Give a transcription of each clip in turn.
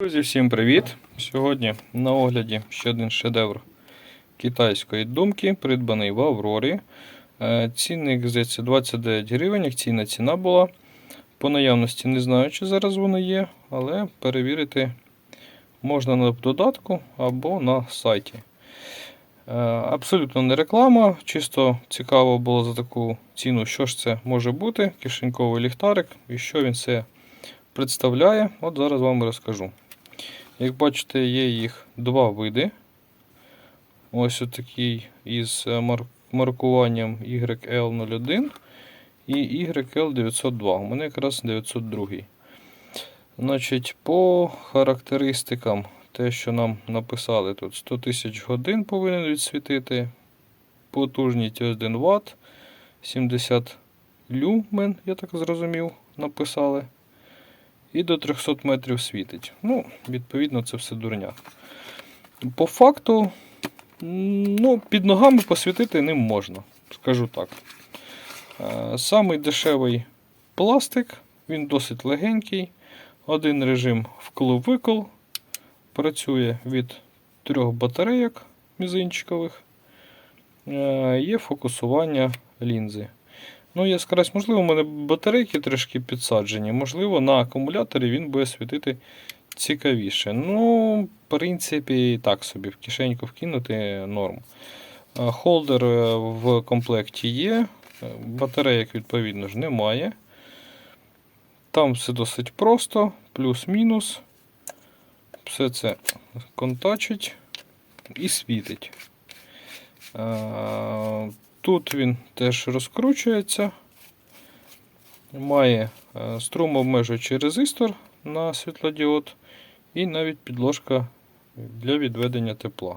Друзі, всім привіт! Сьогодні на огляді ще один шедевр китайської думки, придбаний в Аврорі. Е, Цінник, здається, 29 гривень, акційна ціна була. По наявності не знаю, чи зараз воно є, але перевірити можна на додатку або на сайті. Е, Абсолютно не реклама, чисто цікаво було за таку ціну, що ж це може бути, кишеньковий ліхтарик і що він все представляє. От зараз вам розкажу. Як бачите, є їх два види. Ось отакий із е, маркуванням YL01 і YL902. У мене якраз 902. Значить, по характеристикам, те, що нам написали тут, 100 тисяч годин повинен відсвітити. Потужність 1 Вт, 70 люмен, я так зрозумів, написали і до 300 метрів світить. Ну, відповідно, це все дурня. По факту, ну, під ногами посвітити ним можна, скажу так. Е, Самий дешевий пластик, він досить легенький. Один режим вкл-викл. Працює від трьох батарейок мізинчикових. Е, Є фокусування лінзи. Ну, яскравість, можливо, у мене батарейки трішки підсаджені. Можливо, на акумуляторі він буде світити цікавіше. Ну, в принципі, так собі, в кишеньку вкинути норм. Е, Холдер е, в комплекті є. е, Батарейок, відповідно ж, немає. Там все досить просто, плюс-мінус. Все це контачить і світить. Тут він теж розкручується. Має е, струмообмежуючий резистор на світлодіод і навіть підложка для відведення тепла.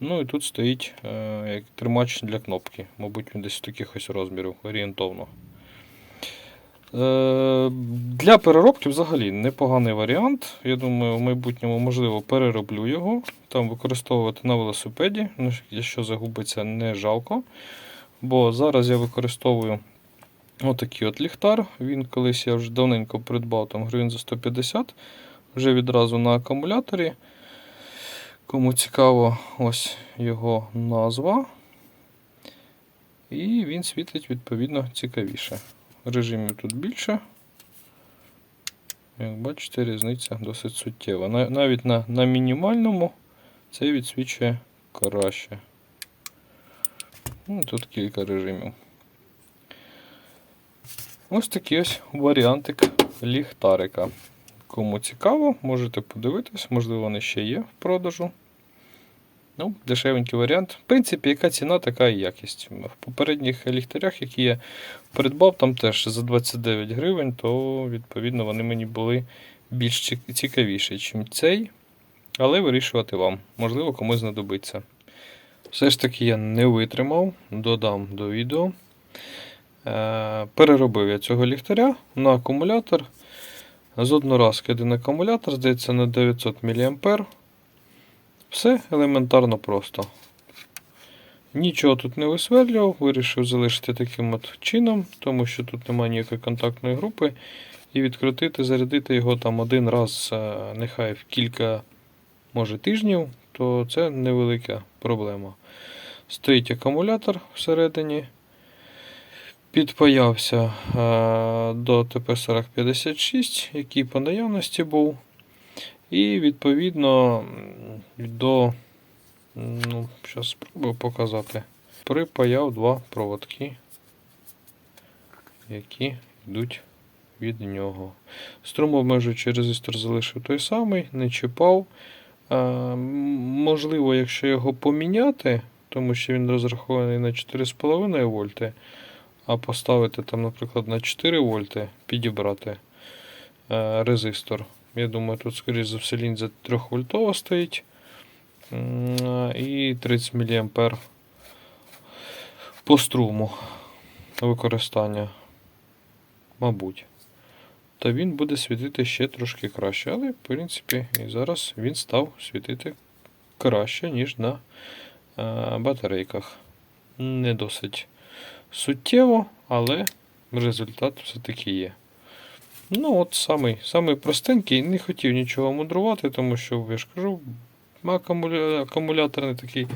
Ну і тут стоїть е, як тримач для кнопки. Мабуть, він десь таких ось розмірів орієнтовно. Е, Для переробки взагалі непоганий варіант. Я думаю, в майбутньому можливо перероблю його. Там використовувати на велосипеді. Ну, якщо загубиться, не жалко. Бо зараз я використовую отакий от ліхтар. Він колись я вже давненько придбав там гривень за 150. Вже відразу на акумуляторі. Кому цікаво, ось його назва. І він світить відповідно цікавіше. Режимів тут більше. Як бачите, різниця досить суттєва. Навіть на, на мінімальному це відсвічує краще. Ну, тут кілька режимів. Ось такий ось варіантик ліхтарика. Кому цікаво, можете подивитись, можливо, вони ще є в продажу. Ну, дешевенький варіант. В принципі, яка ціна, така і якість. В попередніх ліхтарях, які я придбав, там теж за 29 гривень, то відповідно вони мені були більш цікавіші, ніж цей. Але вирішувати вам. Можливо, комусь знадобиться. Все ж таки я не витримав, додам до відео. Е, переробив я цього ліхтаря на акумулятор. З одноразки один акумулятор, здається, на 900 мА. Все елементарно просто. Нічого тут не висверлював, вирішив залишити таким от чином, тому що тут немає ніякої контактної групи. І відкрутити, зарядити його там один раз, е, нехай в кілька, може, тижнів, то це невелика проблема. Стоїть акумулятор всередині. Підпаявся е, до ТП-4056, який по наявності був. І відповідно до, ну, зараз спробую показати. Припаяв два проводки, які йдуть від нього. Струмообмежуючий резистор залишив той самий, не чіпав. Можливо, якщо його поміняти, тому що він розрахований на 4,5 вольти, а поставити там, наприклад, на 4 вольти, підібрати е, резистор. Я думаю, тут, скоріш за все, лінза 3 вольтова стоїть. І 30 мА по струму використання. Мабуть. То він буде світити ще трошки краще. Але, в принципі, і зараз він став світити краще, ніж на е, батарейках. Не досить суттєво, але результат все-таки є. Ну, от самий, самий простенький, не хотів нічого мудрувати, тому що, я ж кажу, акумуля... акумуляторний такий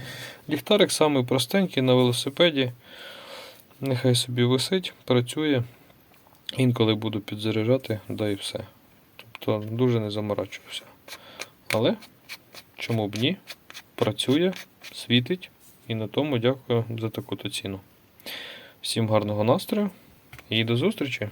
ліхтарик, самий простенький на велосипеді. Нехай собі висить, працює. Інколи буду підзаряджати, да і все. Тобто дуже не заморачувався. Але чому б ні? Працює, світить. І на тому дякую за таку-то ціну. Всім гарного настрою і до зустрічі!